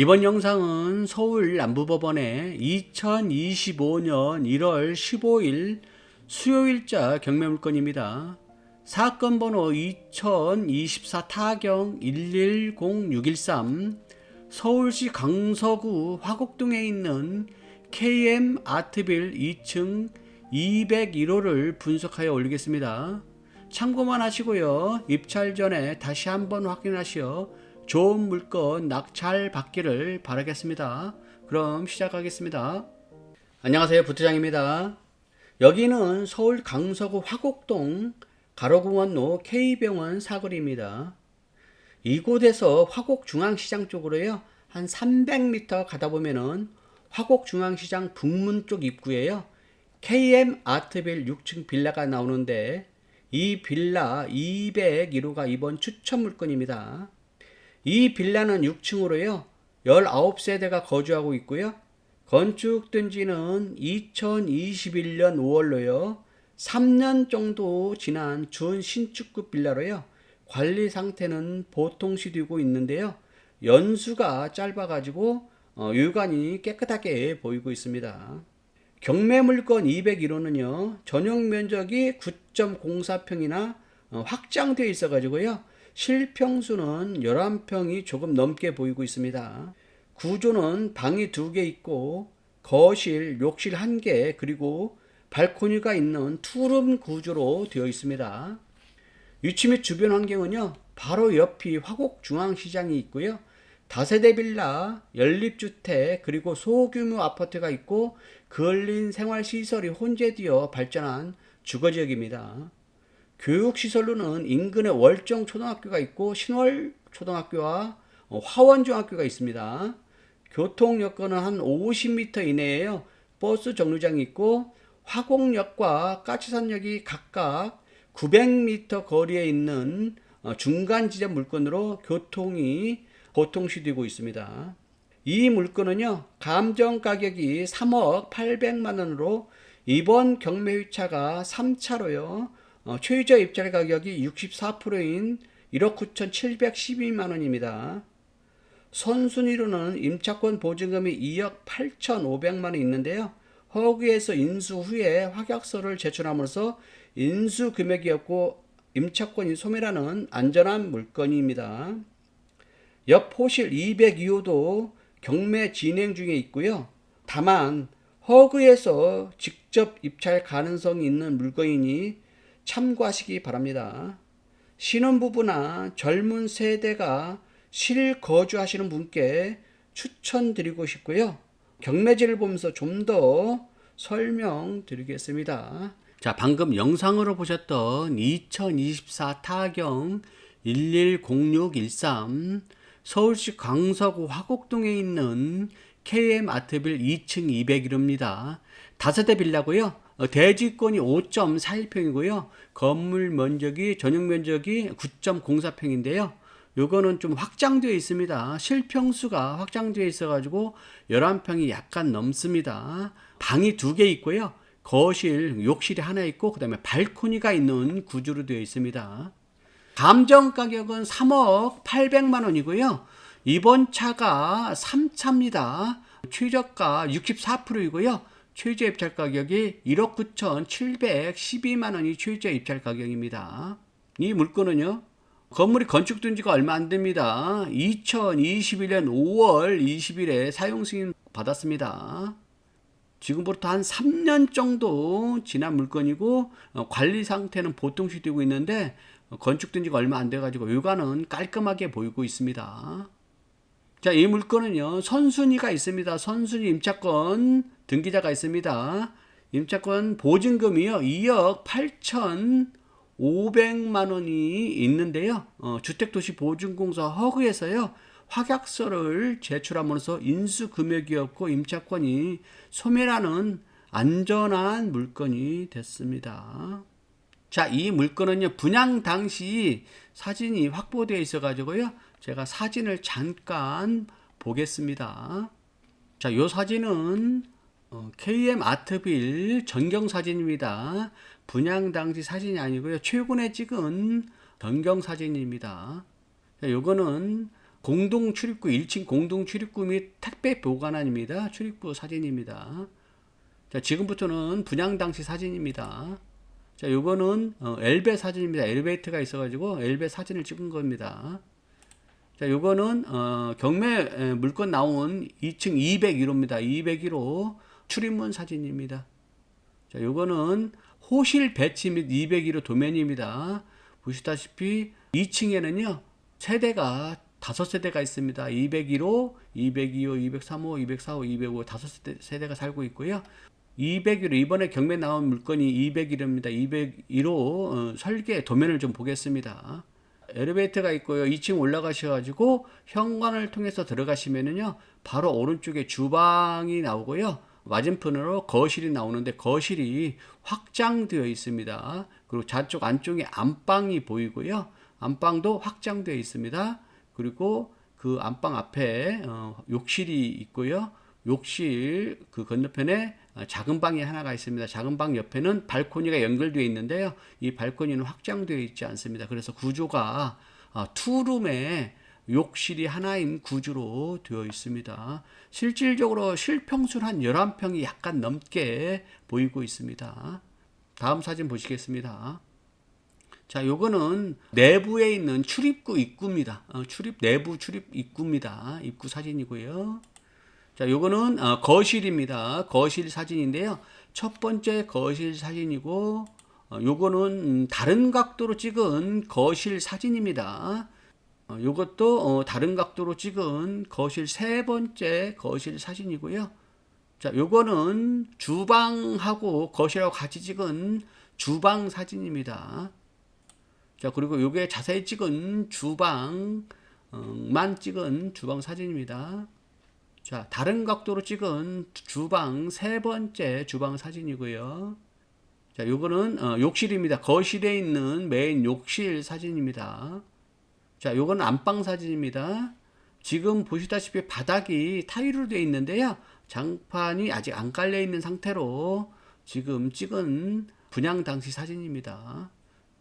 이번 영상은 서울 남부법원의 2025년 1월 15일 수요일자 경매 물건입니다. 사건 번호 2024 타경 110613 서울시 강서구 화곡동에 있는 KM 아트빌 2층 201호를 분석하여 올리겠습니다. 참고만 하시고요. 입찰 전에 다시 한번 확인하시어 좋은 물건 낙찰 받기를 바라겠습니다. 그럼 시작하겠습니다. 안녕하세요. 부트장입니다. 여기는 서울 강서구 화곡동 가로공원로 K병원 사거리입니다. 이곳에서 화곡중앙시장 쪽으로요. 한 300m 가다 보면은 화곡중앙시장 북문 쪽 입구에요. KM 아트빌 6층 빌라가 나오는데 이 빌라 201호가 이번 추천 물건입니다. 이 빌라는 6층으로요. 19세대가 거주하고 있고요. 건축된 지는 2021년 5월로요. 3년 정도 지난 준 신축급 빌라로요. 관리 상태는 보통 시되고 있는데요. 연수가 짧아가지고 어, 유관이 깨끗하게 보이고 있습니다. 경매 물건 201호는요. 전용 면적이 9.04평이나 어, 확장되어 있어 가지고요. 실평수는 11평이 조금 넘게 보이고 있습니다. 구조는 방이 두 개 있고 거실, 욕실 한 개, 그리고 발코니가 있는 투룸 구조로 되어 있습니다. 위치 및 주변 환경은요, 바로 옆이 화곡중앙시장이 있고요. 다세대 빌라, 연립주택, 그리고 소규모 아파트가 있고, 근린 생활시설이 혼재되어 발전한 주거지역입니다. 교육시설로는 인근에 월정 초등학교가 있고, 신월 초등학교와 어, 화원 중학교가 있습니다. 교통 여건은 한 50m 이내에요. 버스 정류장이 있고 화곡역과 까치산역이 각각 900m 거리에 있는 어, 중간 지점 물건으로 교통이 보통시되고 있습니다. 이 물건은요, 감정 가격이 3억 800만 원으로 이번 경매 회차가 3차로요, 어, 최저 입찰 가격이 64%인 1억 9,712만 원입니다. 선순위로는 임차권 보증금이 2억 8,500만 원이 있는데요. 허구에서 인수 후에 확약서를 제출함으로써 인수 금액이었고 임차권이 소멸하는 안전한 물건입니다. 옆 호실 202호도 경매 진행 중에 있고요. 다만 허그에서 직접 입찰 가능성이 있는 물건이니 참고하시기 바랍니다. 신혼부부나 젊은 세대가 실거주하시는 분께 추천드리고 싶고요. 경매지를 보면서 좀 더 설명드리겠습니다. 자, 방금 영상으로 보셨던 2024 타경 110613 서울시 강서구 화곡동에 있는 KM 아트빌 2층 201호입니다. 다세대 빌라고요. 어, 대지권이 5.41평이고요. 건물 면적이 전용 면적이 9.04평인데요. 요거는 좀 확장되어 있습니다. 실평수가 확장되어 있어가지고 11평이 약간 넘습니다. 방이 두 개 있고요. 거실, 욕실이 하나 있고, 그 다음에 발코니가 있는 구조로 되어 있습니다. 감정 가격은 3억 800만 원이고요. 이번 차가 3차입니다. 최저가 64%이고요. 최저 입찰 가격이 1억 9,712만 원이 최저 입찰 가격입니다. 이 물건은요. 건물이 건축된 지가 얼마 안 됩니다. 2021년 5월 20일에 사용 승인 받았습니다. 지금부터 한 3년 정도 지난 물건이고 어, 관리 상태는 보통시 되고 있는데 어, 건축된 지가 얼마 안 돼 가지고 외관은 깔끔하게 보이고 있습니다. 자, 이 물건은요. 선순위가 있습니다. 선순위 임차권 등기자가 있습니다. 임차권 보증금이요. 2억 8천 500만 원이 있는데요. 어, 주택도시보증공사 허그에서요. 확약서를 제출함으로써 인수 금액이었고 임차권이 소멸하는 안전한 물건이 됐습니다. 자, 이 물건은요. 분양 당시 사진이 확보되어 있어 가지고요. 제가 사진을 잠깐 보겠습니다. 자, 요 사진은 어, KM 아트빌 전경 사진입니다. 분양 당시 사진이 아니고요. 최근에 찍은 전경 사진입니다. 자, 요거는 공동 출입구 1층 공동 출입구 및 택배 보관함입니다. 출입구 사진입니다. 자, 지금부터는 분양 당시 사진입니다. 자, 요거는 어, 엘베 사진입니다. 엘리베이터가 있어가지고 엘베 사진을 찍은 겁니다. 자, 요거는 어, 경매 에, 물건 나온 2층 201호입니다. 201호 출입문 사진입니다. 자, 요거는 호실 배치 및 201호 도면입니다. 보시다시피 2층에는요 세대가 다섯 세대가 있습니다. 201호, 202호, 203호, 204호, 205 다섯 세대, 세대가 살고 있고요. 201호 이번에 경매 나온 물건이 201호입니다. 201호 어, 설계 도면을 좀 보겠습니다. 엘리베이터가 있고요. 2층 올라가셔가지고 현관을 통해서 들어가시면은요 바로 오른쪽에 주방이 나오고요. 맞은편으로 거실이 나오는데 거실이 확장되어 있습니다. 그리고 좌쪽 안쪽에 안방이 보이고요. 안방도 확장되어 있습니다. 그리고 그 안방 앞에 어, 욕실이 있고요. 욕실 그 건너편에 어, 작은 방이 하나가 있습니다. 작은 방 옆에는 발코니가 연결되어 있는데요. 이 발코니는 확장되어 있지 않습니다. 그래서 구조가 어, 투룸에 욕실이 하나인 구조로 되어 있습니다. 실질적으로 실평수는 한 11평이 약간 넘게 보이고 있습니다. 다음 사진 보시겠습니다. 자, 요거는 내부에 있는 출입구 입구입니다. 어, 출입 내부 출입 입구입니다. 입구 사진이고요. 자, 요거는 어, 거실입니다. 거실 사진인데요. 첫 번째 거실 사진이고 어, 요거는 음, 다른 각도로 찍은 거실 사진입니다. 어, 요것도 어, 다른 각도로 찍은 거실 세 번째 거실 사진이고요. 자, 요거는 주방하고 거실하고 같이 찍은 주방 사진입니다. 자, 그리고 요게 자세히 찍은 주방만 찍은 주방 사진입니다. 자, 다른 각도로 찍은 주방 세 번째 주방 사진이고요. 자, 요거는 어, 욕실입니다. 거실에 있는 메인 욕실 사진입니다. 자, 요거는 안방 사진입니다. 지금 보시다시피 바닥이 타일로 되어 있는데요. 장판이 아직 안 깔려 있는 상태로 지금 찍은 분양 당시 사진입니다.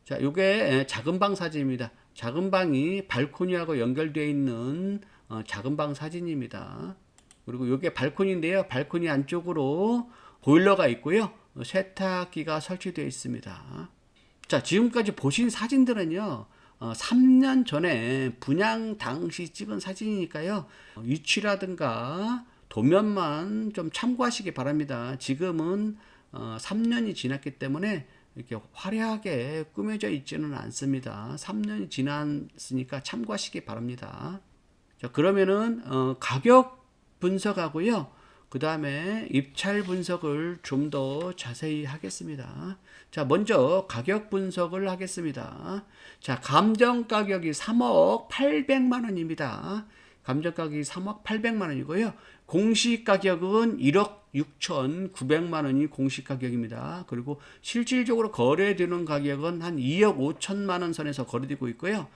자, 요게 작은 방 사진입니다. 작은 방이 발코니하고 연결되어 있는 어, 작은 방 사진입니다. 그리고 요게 발코니인데요. 발코니 안쪽으로 보일러가 있고요. 어, 세탁기가 설치되어 있습니다. 자, 지금까지 보신 사진들은요. 어, 3년 전에 분양 당시 찍은 사진이니까요. 어, 위치라든가 도면만 좀 참고하시기 바랍니다. 지금은 어, 3년이 지났기 때문에 이렇게 화려하게 꾸며져 있지는 않습니다. 3년이 지났으니까 참고하시기 바랍니다. 자, 그러면은 어, 가격 분석하고요. 그 다음에 입찰 분석을 좀 더 자세히 하겠습니다. 자, 먼저 가격 분석을 하겠습니다. 자, 감정 가격이 3억 800만 원입니다. 감정 가격이 3억 800만 원이고요. 공시 가격은 1억 6,900만 원이 공시 가격입니다. 그리고 실질적으로 거래되는 가격은 한 2억 5천만 원 선에서 거래되고 있고요.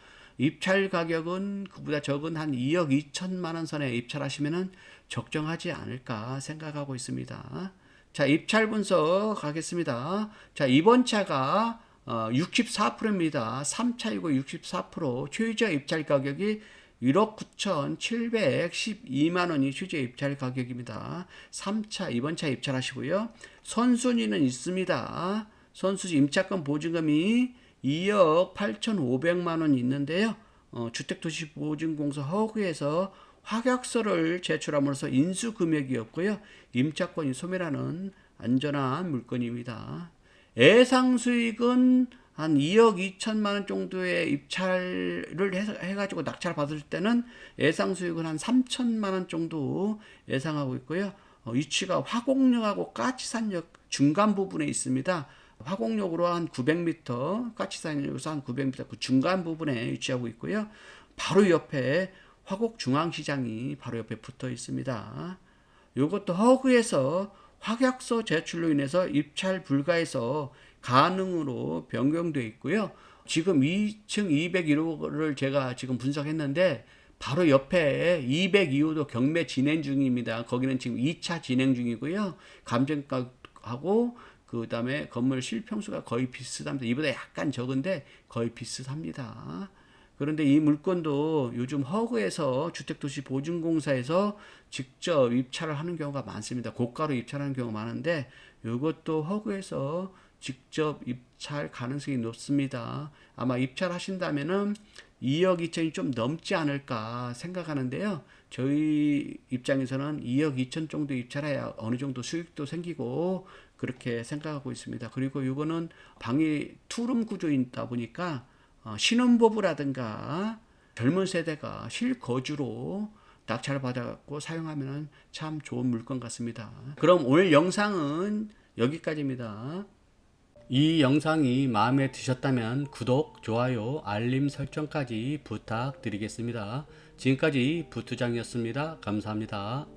입찰 가격은 그보다 적은 한 2억 2천만 원 선에 입찰하시면은 적정하지 않을까 생각하고 있습니다. 자, 입찰 분석 하겠습니다. 자, 이번 차가 어, 64%입니다. 3차이고 64%. 최저 입찰 가격이 1억 9,712만 원이 최저 입찰 가격입니다. 3차, 이번 차 입찰하시고요. 선순위는 있습니다. 선순위 임차권 보증금이 2억 8,500만 원이 있는데요. 어, 주택도시보증공사 허구에서 확약서를 제출함으로써 인수 금액이었고요. 임차권이 소멸하는 안전한 물건입니다. 예상 수익은 한 2억 2천만 원 정도의 입찰을 해가지고 낙찰 받을 때는 예상 수익은 한 3천만 원 정도 예상하고 있고요. 어, 위치가 화곡역하고 까치산역 중간 부분에 있습니다. 화곡역으로 한 900m, 까치산역에서 한 900m 그 중간 부분에 위치하고 있고요. 바로 옆에 화곡중앙시장이 바로 옆에 붙어 있습니다. 이것도 허그에서 확약서 제출로 인해서 입찰 불가에서 가능으로 변경되어 있고요. 지금 2층 201호를 제가 지금 분석했는데 바로 옆에 202호도 경매 진행 중입니다. 거기는 지금 2차 진행 중이고요. 감정가하고 그 다음에 건물 실평수가 거의 비슷합니다. 이보다 약간 적은데 거의 비슷합니다. 그런데 이 물건도 요즘 허그에서 주택도시보증공사에서 직접 입찰을 하는 경우가 많습니다. 고가로 입찰하는 경우가 많은데 이것도 허그에서 직접 입찰 가능성이 높습니다. 아마 입찰하신다면은 2억 2천이 좀 넘지 않을까 생각하는데요. 저희 입장에서는 2억 2천 정도 입찰해야 어느 정도 수익도 생기고 그렇게 생각하고 있습니다. 그리고 이거는 방이 투룸 구조이다 보니까 어, 신혼부부라든가 젊은 세대가 실거주로 낙찰을 받아갖고 사용하면 참 좋은 물건 같습니다. 그럼 오늘 영상은 여기까지입니다. 이 영상이 마음에 드셨다면 구독, 좋아요, 알림 설정까지 부탁드리겠습니다. 지금까지 부투장이었습니다. 감사합니다.